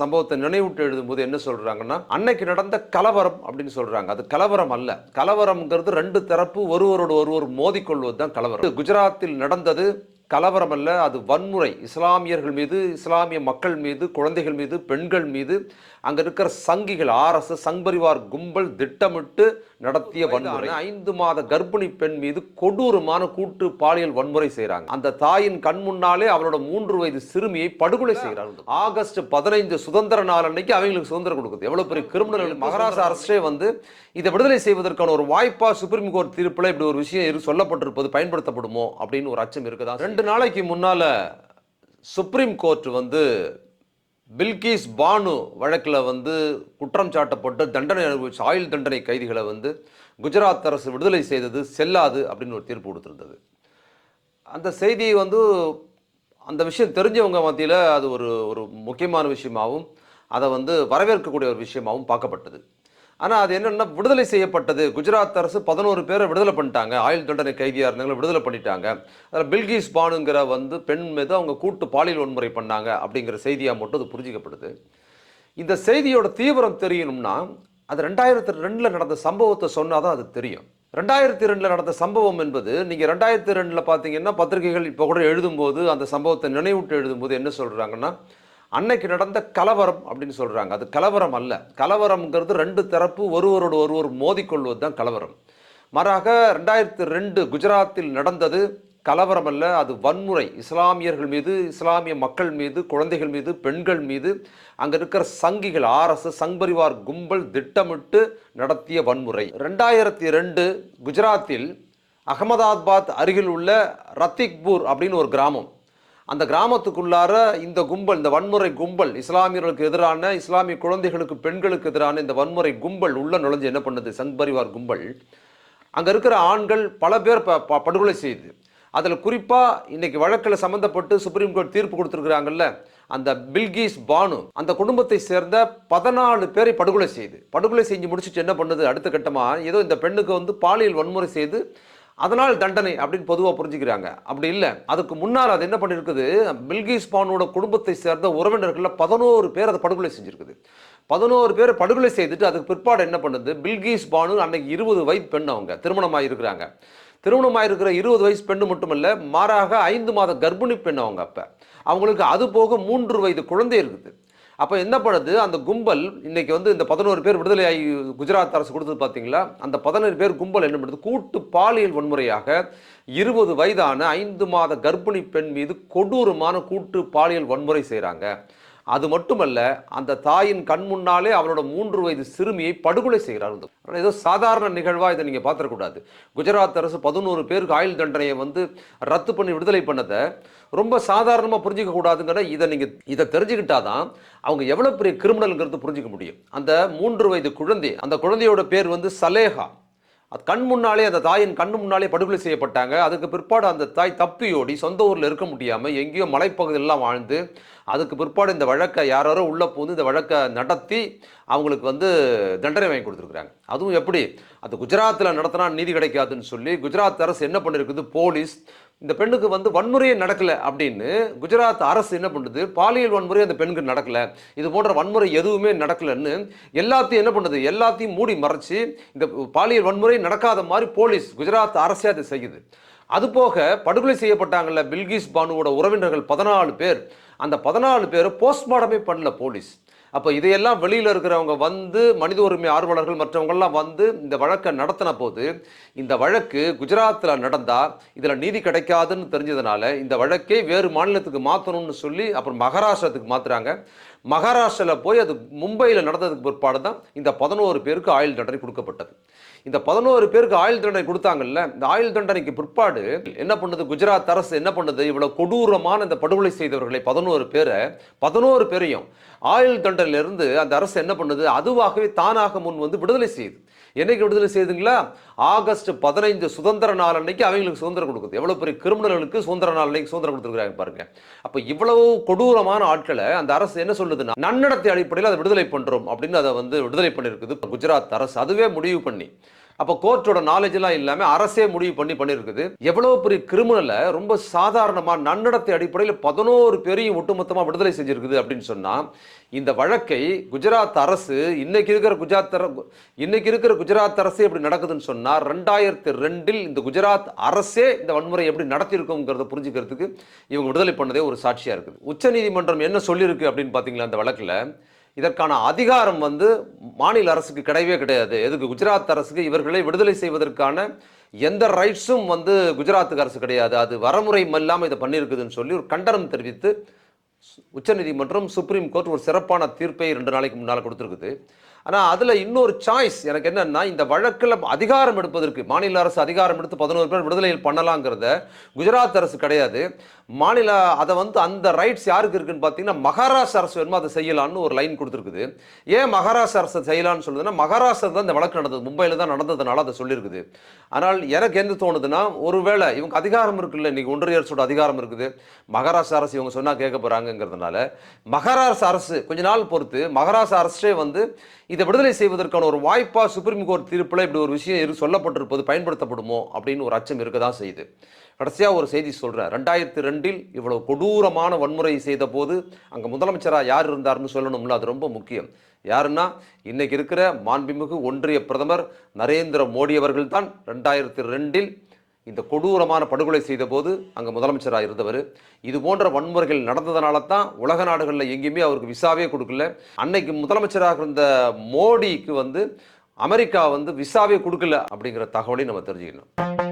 சம்பவத்தை நினைவூட்டு எழுதும்போது என்ன சொல்கிறாங்கன்னா அன்னைக்கு நடந்த கலவரம் அப்படின்னு சொல்கிறாங்க அது கலவரம் அல்ல. கலவரம்ங்கிறது ரெண்டு தரப்பு ஒருவரோடு ஒருவர் மோதிக்கொள்வது தான் கலவரம். குஜராத்தில் நடந்தது. கலவரம் அல்ல அது வன்முறை. இஸ்லாமியர்கள் மீது இஸ்லாமிய மக்கள் மீது குழந்தைகள் மீது பெண்கள் மீது அங்க இருக்கிற சங்கிகள் ஆர்எஸ்எஸ் சங்பரிவார் கும்பல் திட்டமிட்டு நடத்திய வன்முறை. ஐந்து மாத கர்ப்பிணி பெண் மீது கொடூரமான கூட்டு பாலியல் வன்முறை செய்றாங்க அந்த தாயின் கண் முன்னாலே அவளோட மூன்று வயது சிறுமியை படுகொலை செய்கிறார்கள் ஆகஸ்ட் பதினைந்து சுதந்திர நாள் அன்னைக்கு அவங்களுக்கு சுதந்திரம் கொடுக்குது. எவ்வளவு பெரிய கிரிமினல் மகாராஷ்டிரா அரசே வந்து இதை விடுதலை செய்வதற்கான ஒரு வாய்ப்பா சுப்ரீம் கோர்ட் தீர்ப்புல இப்படி ஒரு விஷயம் சொல்லப்பட்டிருப்பது பயன்படுத்தப்படுமோ அப்படின்னு ஒரு அச்சம் இருக்குதா? ரெண்டு நாளைக்கு முன்னால சுப்ரீம் கோர்ட் வந்து பில்கிஸ் பானு வழக்கில் வந்து குற்றம் சாட்டப்பட்டு தண்டனை அனுபவிச்ச ஆயுள் தண்டனை கைதிகளை வந்து குஜராத் அரசு விடுதலை செய்தது செல்லாது அப்படின்னு ஒரு தீர்ப்பு கொடுத்துருந்தது. அந்த செய்தியை வந்து அந்த விஷயம் தெரிஞ்சவங்க மத்தியில் அது ஒரு ஒரு முக்கியமான விஷயமாகவும் அதை வந்து வரவேற்கக்கூடிய ஒரு விஷயமாகவும் பார்க்கப்பட்டது. ஆனால் அது என்னென்னா விடுதலை செய்யப்பட்டது. குஜராத் அரசு பதினோரு பேரை விடுதலை பண்ணிட்டாங்க. ஆயுள் தண்டனை கைதியாக இருந்தவங்களை விடுதலை பண்ணிட்டாங்க. அதில் பில்கிஸ் பானுங்கிற வந்து பெண் மீது அவங்க கூட்டு பாலியல் வன்முறை பண்ணாங்க அப்படிங்கிற செய்தியாக மட்டும் அது புரிஞ்சிக்கப்படுது. இந்த செய்தியோட தீவிரம் தெரியணும்னா அது ரெண்டாயிரத்தி ரெண்டில் நடந்த சம்பவத்தை சொன்னால் தான் அது தெரியும். ரெண்டாயிரத்தி ரெண்டில் நடந்த சம்பவம் என்பது நீங்கள் ரெண்டாயிரத்தி ரெண்டில் பார்த்தீங்கன்னா பத்திரிகைகள் இப்போ கூட எழுதும்போது அந்த சம்பவத்தை நினைவூட்டு எழுதும்போது என்ன சொல்கிறாங்கன்னா அன்னைக்கு நடந்த கலவரம் அப்படின்னு சொல்கிறாங்க அது கலவரம் அல்ல. கலவரம்ங்கிறது ரெண்டு தரப்பு ஒருவரோடு ஒருவர் மோதிக்கொள்வது தான் கலவரம். மாறாக ரெண்டாயிரத்தி ரெண்டு குஜராத்தில் நடந்தது கலவரம் அல்ல. அது வன்முறை. இஸ்லாமியர்கள் மீது இஸ்லாமிய மக்கள் மீது குழந்தைகள் மீது பெண்கள் மீது அங்கே இருக்கிற சங்கிகள் ஆர்எஸ்எஸ் சங்பரிவார் கும்பல் திட்டமிட்டு நடத்திய வன்முறை. ரெண்டாயிரத்தி ரெண்டு குஜராத்தில் அகமதாபாத் அருகில் உள்ள ரத்திக்பூர் அப்படின்னு ஒரு கிராமம். அந்த கிராமத்துக்குள்ளார இந்த கும்பல் இந்த வன்முறை கும்பல் இஸ்லாமியர்களுக்கு எதிரான இஸ்லாமிய குழந்தைகளுக்கு பெண்களுக்கு எதிரான இந்த வன்முறை கும்பல் உள்ள நுழைஞ்சு என்ன பண்ணுது? சங்பரிவார் கும்பல். அங்கே இருக்கிற ஆண்கள் பல பேர் ப- படுகொலை செய்யுது அதில் குறிப்பாக இன்னைக்கு வழக்கில் சம்மந்தப்பட்டு சுப்ரீம் கோர்ட் தீர்ப்பு கொடுத்துருக்குறாங்கல்ல அந்த பில்கிஸ் பானு அந்த குடும்பத்தை சேர்ந்த பதினாலு பேரை படுகொலை செய்யுது படுகொலை செஞ்சு முடிச்சுட்டு என்ன பண்ணுது? அடுத்த கட்டமாக ஏதோ இந்த பெண்ணுக்கு வந்து பாலியல் வன்முறை செய்து அதனால் தண்டனை அப்படின்னு பொதுவாக புரிஞ்சுக்கிறாங்க. அப்படி இல்லை. அதுக்கு முன்னால் அது என்ன பண்ணியிருக்குது பில்கிஸ் பானோட குடும்பத்தை சேர்ந்த உறவினர்களில் பதினோரு பேர் அதை படுகொலை செஞ்சிருக்குது. பதினோரு பேர் படுகொலை செய்துட்டு அதுக்கு பிற்பாடு என்ன பண்ணுது? பில்கிஸ் பானு அன்னைக்கு இருபது வயது பெண் அவங்க. திருமணமாக இருக்கிறாங்க திருமணமாக இருக்கிற இருபது வயசு பெண்ணு மட்டுமல்ல மாறாக ஐந்து மாத கர்ப்பிணி பெண் அவங்க அப்போ. அவங்களுக்கு அது போக மூன்று வயது குழந்தை இருக்குது. அப்போ என்ன பண்ணுது அந்த கும்பல் இன்னைக்கு வந்து இந்த பதினோரு பேர் விடுதலை ஆகி குஜராத் அரசு கொடுத்தது பார்த்தீங்களா அந்த பதினோரு பேர் கும்பல் என்ன பண்ணுது கூட்டு பாலியல் வன்முறையாக இருபது வயதான ஐந்து மாத கர்ப்பிணி பெண் மீது கொடூரமான கூட்டு பாலியல் வன்முறை செய்கிறாங்க அது மட்டுமல்ல அந்த தாயின் கண் முன்னாலே அவரோட மூன்று வயது சிறுமியை படுகொலை செய்கிறார்கள் ஏதோ சாதாரண நிகழ்வாக இதை நீங்கள் பார்த்துடக்கூடாது. குஜராத் அரசு பதினோரு பேருக்கு ஆயுள் தண்டனையை வந்து ரத்து பண்ணி விடுதலை பண்ணதை ரொம்ப சாதாரணமாக புரிஞ்சிக்க கூடாதுங்கிற இதை நீங்கள் இதை தெரிஞ்சுக்கிட்டாதான் அவங்க எவ்வளோ பெரிய கிரிமினல்ங்கிறது புரிஞ்சிக்க முடியும். அந்த மூன்று வயது குழந்தை அந்த குழந்தையோட பேர் வந்து சலேஹா அது கண் முன்னாலே அந்த தாயின் கண் முன்னாலே படுகொலை செய்யப்பட்டாங்க. அதுக்கு பிற்பாடு அந்த தாய் தப்பியோடி சொந்த ஊரில் இருக்க முடியாமல் எங்கேயோ மலைப்பகுதியெல்லாம் வாழ்ந்து அதுக்கு பிற்பாடு இந்த வழக்கை யாரோ உள்ளே போந்து இந்த வழக்கை நடத்தி அவங்களுக்கு வந்து தண்டனை வாங்கி கொடுத்துருக்குறாங்க. அதுவும் எப்படி? அது குஜராத்தில் நடத்தினா நீதி கிடைக்காதுன்னு சொல்லி குஜராத் அரசு என்ன பண்ணிருக்குது? போலீஸ் இந்த பெண்ணுக்கு வந்து வன்முறையே நடக்கல அப்படின்னு குஜராத் அரசு என்ன பண்ணுது? பாலியல் வன்முறை அந்த பெண்ணுக்கு நடக்கல. இது போன்ற வன்முறை எதுவுமே நடக்கலன்னு எல்லாத்தையும் என்ன பண்ணுது? எல்லாத்தையும் மூடி மறைச்சி இந்த பாலியல் வன்முறை நடக்காத மாதிரி போலீஸ் குஜராத் அரசே அதை செய்யுது. அது போக படுகொலை செய்யப்பட்டாங்கல்ல பில்கிஸ் பானுவோட உறவினர்கள் பதினாலு பேர். அந்த பதினாலு பேரை போஸ்ட்மார்ட்டமே பண்ணல போலீஸ். அப்போ இதையெல்லாம் வெளியில் இருக்கிறவங்க வந்து மனித உரிமை ஆர்வலர்கள் மற்றவங்கள்லாம் வந்து இந்த வழக்கை நடத்தின போது இந்த வழக்கு குஜராத்தில் நடந்தால் இதில் நீதி கிடைக்காதுன்னு தெரிஞ்சதுனால இந்த வழக்கை வேறு மாநிலத்துக்கு மாற்றணும்னு சொல்லி அப்புறம் மகாராஷ்டிரத்துக்கு மாற்றுறாங்க மகாராஷ்டிராவில் போய் அது மும்பையில் நடந்ததுக்கு பிற்பாடு தான் இந்த பதினோரு பேருக்கு ஆயுள் தண்டனை கொடுக்கப்பட்டது. இந்த பதினோரு பேருக்கு ஆயுள் தண்டனை கொடுத்தாங்கல்ல இந்த ஆயுள் தண்டனைக்கு பிற்பாடு என்ன பண்ணுது? குஜராத் அரசு என்ன பண்ணுது? இவ்வளவு கொடூரமான இந்த படுகொலை செய்தவர்களை பதினோரு பேரை பதினோரு பேரையும் ஆயுள் தண்டனையிலிருந்து அந்த அரசு என்ன பண்ணுது? அதுவாகவே தானாக முன் வந்து விடுதலை செய்யுது. என்னைக்கு விடுதலை செய்துங்களா? ஆகஸ்ட் பதினைந்து சுதந்திர நாள் அன்னைக்கு அவங்களுக்கு சுதந்திரம் கொடுக்குது. எவ்வளவு பெரிய கிரிமினல்களுக்கு சுதந்திர நாள் அன்னைக்கு சுதந்திரம் கொடுத்துருக்காங்க பாருங்க. அப்ப இவ்வளவு கொடூரமான ஆட்களை அந்த அரசு என்ன சொல்லுதுன்னா நன்னடத்தை அடிப்படையில் அதை விடுதலை பண்றோம் அப்படின்னு அதை வந்து விடுதலை பண்ணியிருக்குது குஜராத் அரசு. அதுவே முடிவு பண்ணி அப்போ கோர்ட்டோட நாலேஜ் எல்லாம் இல்லாம அரசே முடிவு பண்ணி பண்ணியிருக்குது எவ்வளவு பெரிய கிரிமினலை ரொம்ப சாதாரணமா நன்னடத்தை அடிப்படையில் பதினோரு பேரையும் ஒட்டுமொத்தமா விடுதலை செஞ்சிருக்குது அப்படின்னு சொன்னா இந்த வழக்கை குஜராத் அரசு இன்னைக்கு இருக்கிற குஜராத் இன்னைக்கு இருக்கிற குஜராத் அரசு எப்படி நடக்குதுன்னு சொன்னா ரெண்டாயிரத்தி ரெண்டில் இந்த குஜராத் அரசே இந்த வன்முறை எப்படி நடத்தியிருக்கோங்கிறத புரிஞ்சுக்கிறதுக்கு இவங்க விடுதலை பண்ணதே ஒரு சாட்சியா இருக்குது. உச்சநீதிமன்றம் என்ன சொல்லியிருக்கு அப்படின்னு பாத்தீங்களா அந்த வழக்கில்? இதற்கான அதிகாரம் வந்து மாநில அரசுக்கு கிடையவே கிடையாது. எதுக்கு? குஜராத் அரசுக்கு இவர்களை விடுதலை செய்வதற்கான எந்த ரைட்ஸும் வந்து குஜராத்துக்கு அரசு கிடையாது. அது வரமுறை இல்லாமல் இதை பண்ணியிருக்குதுன்னு சொல்லி ஒரு கண்டனம் தெரிவித்து உச்சநீதிமன்றம் சுப்ரீம் கோர்ட் ஒரு சிறப்பான தீர்ப்பை ரெண்டு நாளைக்கு முன்னால் கொடுத்துருக்குது. ஆனால் அதில் இன்னொரு சாய்ஸ் எனக்கு என்னென்னா இந்த வழக்கில் அதிகாரம் எடுப்பதற்கு மாநில அரசு அதிகாரம் எடுத்து பதினோரு பேர் விடுதலையில் பண்ணலாங்கிறத குஜராத் அரசு கிடையாது. மாநில அதை வந்து அந்த ரைட்ஸ் யாருக்கு இருக்குன்னு பார்த்தீங்கன்னா மகாராஷ்டிர அரசு வேணுமோ அதை செய்யலாம்னு ஒரு லைன் கொடுத்துருக்குது. ஏன் மகாராஷ்டிர அரசு செய்யலான்னு சொல்லுதுன்னா மகாராஷ்டிரா தான் இந்த வழக்கு நடந்தது. மும்பையில் தான் நடந்ததுனால அதை சொல்லியிருக்குது ஆனால் எனக்கு என்ன தோணுதுன்னா ஒருவேளை இவங்க அதிகாரம் இருக்குல்ல இன்னைக்கு ஒன்றிய அரசோட அதிகாரம் இருக்குது. மகாராஷ்டிரா அரசு இவங்க சொன்னால் கேட்க போகிறாங்கிறதுனால மகாராஷ்டிர அரசு கொஞ்ச நாள் பொறுத்து மகாராஷ்டிர அரசே வந்து இதை விடுதலை செய்வதற்கான ஒரு வாய்ப்பாக சுப்ரீம் கோர்ட் தீர்ப்பில் இப்படி ஒரு விஷயம் இரு சொல்லப்பட்டிருப்பது பயன்படுத்தப்படுமோ அப்படின்னு ஒரு அச்சம் இருக்க தான் செய்யுது. கடைசியாக ஒரு செய்தி சொல்கிறேன் ரெண்டாயிரத்தி ரெண்டில் இவ்வளோ கொடூரமான வன்முறை செய்த போது அங்கே முதலமைச்சராக யார் இருந்தார்னு சொல்லணும்ல அது ரொம்ப முக்கியம். யாருன்னா இன்னைக்கு இருக்கிற மாண்புமிகு ஒன்றிய பிரதமர் நரேந்திர மோடி அவர்கள் தான் ரெண்டாயிரத்தி ரெண்டில் இந்த கொடூரமான படுகொலை செய்தபோது அங்கே முதலமைச்சராக இருந்தவர். இது போன்ற வன்முறைகள் நடந்ததுனால தான் உலக நாடுகளில் எங்கேயுமே அவருக்கு விசாவே கொடுக்கல. அன்னைக்கு முதலமைச்சராக இருந்த மோடிக்கு வந்து அமெரிக்கா வந்து விசாவே கொடுக்கல அப்படிங்கிற தகவலையும் நம்ம தெரிஞ்சுக்கணும்.